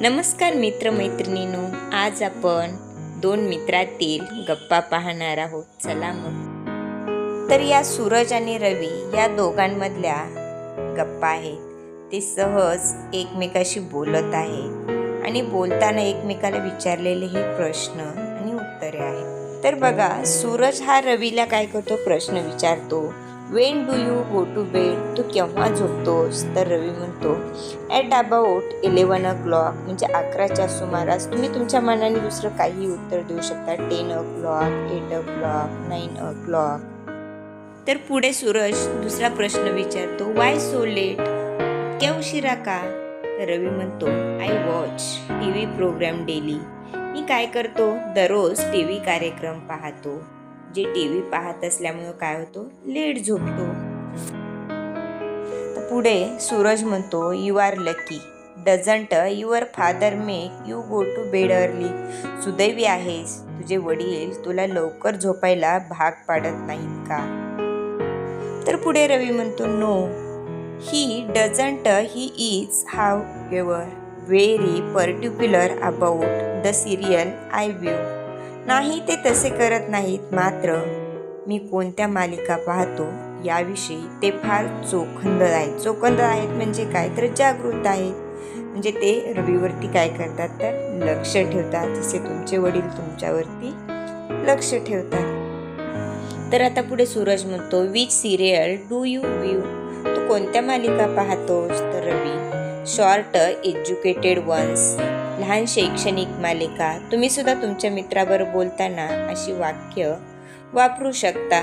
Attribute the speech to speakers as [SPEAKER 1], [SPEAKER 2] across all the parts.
[SPEAKER 1] नमस्कार मित्रमैत्रिणींनो आज आपण दोन मित्रातील गप्पा पाहणार आहोत. चला मग. तर या सूरज आणि रवी या दोघांमधल्या गप्पा आहेत. ते सहज एकमेकाशी बोलत आहेत आणि बोलताना एकमेकाला विचारलेले हे प्रश्न आणि उत्तरे आहेत. तर बघा सूरज हा रवीला काय करतो? प्रश्न विचारतो. When do you go to bed? तू केव्हा झोपतोस? तर रवी म्हणतो at about eleven o'clock म्हणजे अकराच्या सुमारास तुम्ही तुमच्या मनाने दुसरं काही उत्तर देऊ शकता. Ten o'clock eight o'clock nine o'clock तर पुढे सूरज दुसरा प्रश्न विचारतो वाय सो लेट इतक्या उशिरा का? तर रवी म्हणतो I watch T V programme daily मी काय करतो? दररोज टी व्ही कार्यक्रम पाहतो. जे टी व्ही पाहत असल्यामुळं काय होतो? लेट झोपतो. तर पुढे सूरज म्हणतो you are lucky doesn't your father make you go to bed early सुदैवी आहेस. तुझे वडील तुला लवकर झोपायला भाग पाडत नाहीत का? तर पुढे रवी म्हणतो no he doesn't he is however very particular about the serial I view नाही ते तसे करत नाहीत. मात्र मी कोणत्या मालिका पाहतो याविषयी ते फार चोखंद आहेत. चोखंद आहेत म्हणजे काय? तर जागृत आहेत. म्हणजे ते रवीवरती काय करतात? तर लक्ष ठेवतात. जसे तुमचे वडील तुमच्यावरती लक्ष ठेवतात. तर आता पुढे सूरज म्हणतो which serial do you view तू कोणत्या मालिका पाहतोस? तर रवी. शॉर्ट एज्युकेटेड वन्स लहान शैक्षणिक मालिका. तुम्ही सुद्धा तुमच्या मित्राबरोबर बोलताना अशी वाक्य वापरू शकता.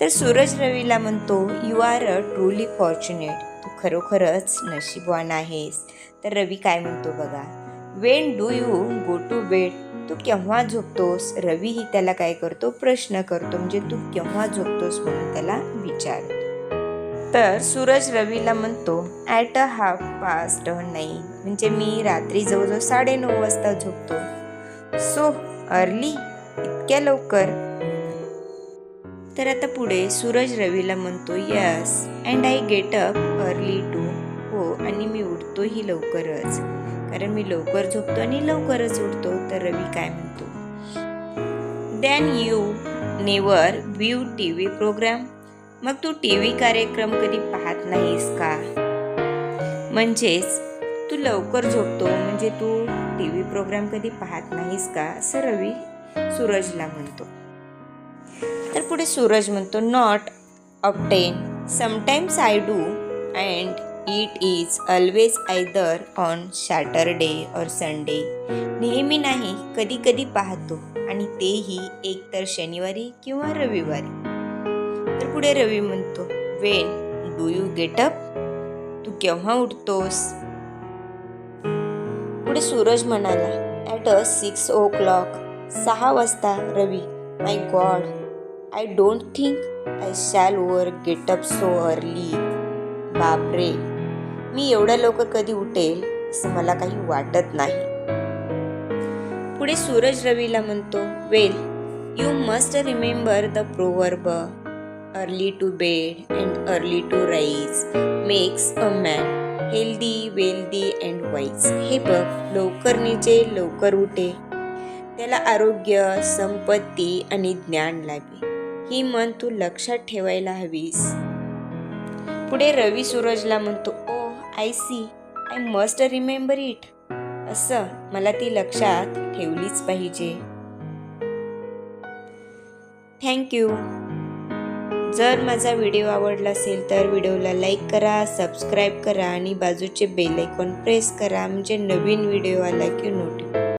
[SPEAKER 1] तर सूरज रवीला म्हणतो you are a truly fortunate तू खरोखरच नशीबवान आहेस. तर रवी काय म्हणतो बघा when do you go to bed तू केव्हा झोपतोस? रवीही त्याला काय करतो? प्रश्न करतो. म्हणजे तू केव्हा झोपतोस? म्हणून त्याला विचारतो. तर सूरज रवीला म्हणतो ॲट अ हाफ पास्ट नाही म्हणजे मी रात्री जवळजवळ साडेनऊ वाजता झोपतो. सो अर्ली इतक्या लवकर? तर आता पुढे सूरज रवीला म्हणतो yes and I get up early too हो आणि मी उठतोही लवकरच. कारण मी लवकर झोपतो आणि लवकरच उठतो तर रवी काय म्हणतो? Then you never view T V programme मग तू टी व्ही कार्यक्रम कधी पाहत नाहीस का? म्हणजेच तू लवकर झोपतो म्हणजे तू टी व्ही प्रोग्राम कधी पाहत नाहीस का? असं रवी सूरजला म्हणतो. तर पुढे सूरज म्हणतो not often sometimes I do and it is always either on Saturday or Sunday नेहमी नाही कधी कधी पाहतो. आणि तेही एकतर शनिवारी किंवा रविवारी. तर पुढे रवी म्हणतो when do you get up तू केव्हा उठतोस? पुढे सूरज म्हणाला at a six o'clock सहा वाजता Ravi. My God I don't think I shall ever get up so early बापरे मी एवढ्या लवकर कधी उठेल असं मला काही वाटत नाही. पुढे सूरज रवीला म्हणतो well you must remember the proverb early to bed and early to rise makes a man healthy wealthy and wise हे बघ लवकर निजे लवकर उठे. त्याला आरोग्य संपत्ती आणि ज्ञान लाभे. ही मन तू लक्षात ठेवायला हवीस. पुढे रवी सूरजला म्हणतो ओ I see I must remember it असं मला ती लक्षात ठेवलीच पाहिजे. थँक्यू जर माझा व्हिडिओ आवडला असेल तर व्हिडिओला लाईक करा सबस्क्राईब करा आणि बाजूचे बेल आयकॉन प्रेस करा. म्हणजे नवीन व्हिडिओ आला की नोटिफिकेशन